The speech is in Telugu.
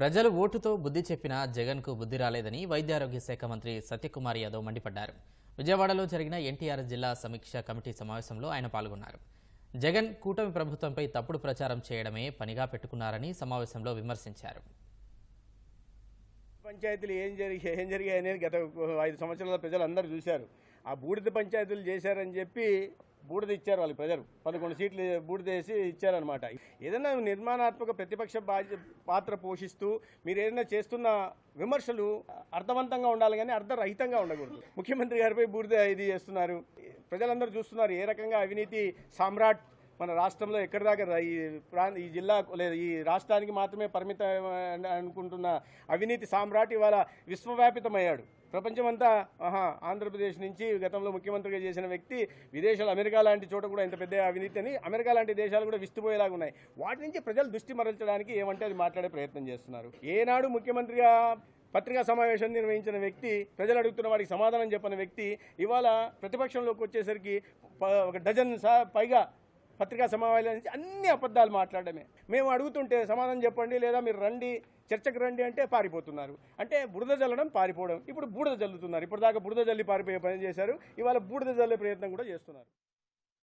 ప్రజలు ఓటుతో బుద్ధి చెప్పినా జగన్కు బుద్ధి రాలేదని వైద్యారోగ్య శాఖ మంత్రి సత్యకుమార్ యాదవ్ మండిపడ్డారు. విజయవాడలో జరిగిన ఎన్టీఆర్ జిల్లా సమీక్ష కమిటీ సమావేశంలో ఆయన పాల్గొన్నారు. జగన్ కూటమి ప్రభుత్వంపై తప్పుడు ప్రచారం చేయడమే పనిగా పెట్టుకున్నారని సమావేశంలో విమర్శించారు. పంచాయతీలు ఏం జరిగి ఏం జరిగాయి అనేది గత ఐదు సంవత్సరాల ప్రజలు అందరూ చూశారు. ఆ బూడిద పంచాయతీలు చేశారని చెప్పి బూడిద ఇచ్చారు వాళ్ళు ప్రజలు. పదకొండు సీట్లు బూడిద వేసి ఇచ్చారనమాట ఏదైనా నిర్మాణాత్మక ప్రతిపక్ష బాధ్య పాత్ర పోషిస్తూ మీరు ఏదైనా చేస్తున్న విమర్శలు అర్థవంతంగా ఉండాలి కానీ అర్థరహితంగా ఉండకూడదు. ముఖ్యమంత్రి గారిపై బూడిద ఇది చేస్తున్నారు. ప్రజలందరూ చూస్తున్నారు ఏ రకంగా అవినీతి సామ్రాట్ మన రాష్ట్రంలో ఎక్కడి దాకా ఈ ప్రాంత ఈ జిల్లా లేదా ఈ రాష్ట్రానికి మాత్రమే పరిమితం అనుకుంటున్న అవినీతి సామ్రాట్ ఇవాళ విశ్వవ్యాపితమయ్యాడు. ప్రపంచమంతా ఆహా ఆంధ్రప్రదేశ్ నుంచి గతంలో ముఖ్యమంత్రిగా చేసిన వ్యక్తి విదేశాలు అమెరికా లాంటి చోట కూడా ఇంత పెద్ద అవినీతి అని అమెరికా లాంటి దేశాలు కూడా విస్తుపోయేలాగా ఉన్నాయి. వాటి నుంచి ప్రజలు దృష్టి మరల్చడానికి ఏమంటే అది మాట్లాడే ప్రయత్నం చేస్తున్నారు. ఏనాడు ముఖ్యమంత్రిగా పత్రికా సమావేశం నిర్వహించిన వ్యక్తి ప్రజలు అడుగుతున్న వాడికి సమాధానం చెప్పిన వ్యక్తి ఇవాళ ప్రతిపక్షంలోకి వచ్చేసరికి ప- ఒక డజన్ పైగా పత్రికా సమావేశాల నుంచి అన్ని అబద్ధాలు మాట్లాడమే మేము అడుగుతుంటే సమాధానం చెప్పండి లేదా మీరు రండి చర్చకు రండి అంటే పారిపోతున్నారు. అంటే బురద జల్లడం పారిపోవడం. ఇప్పుడు బూడిద జల్లుతున్నారు. ఇప్పుడు దాకా బురద జల్లి పారిపోయే పని చేశారు. ఇవాళ బూడిద జల్లే ప్రయత్నం కూడా చేస్తున్నారు.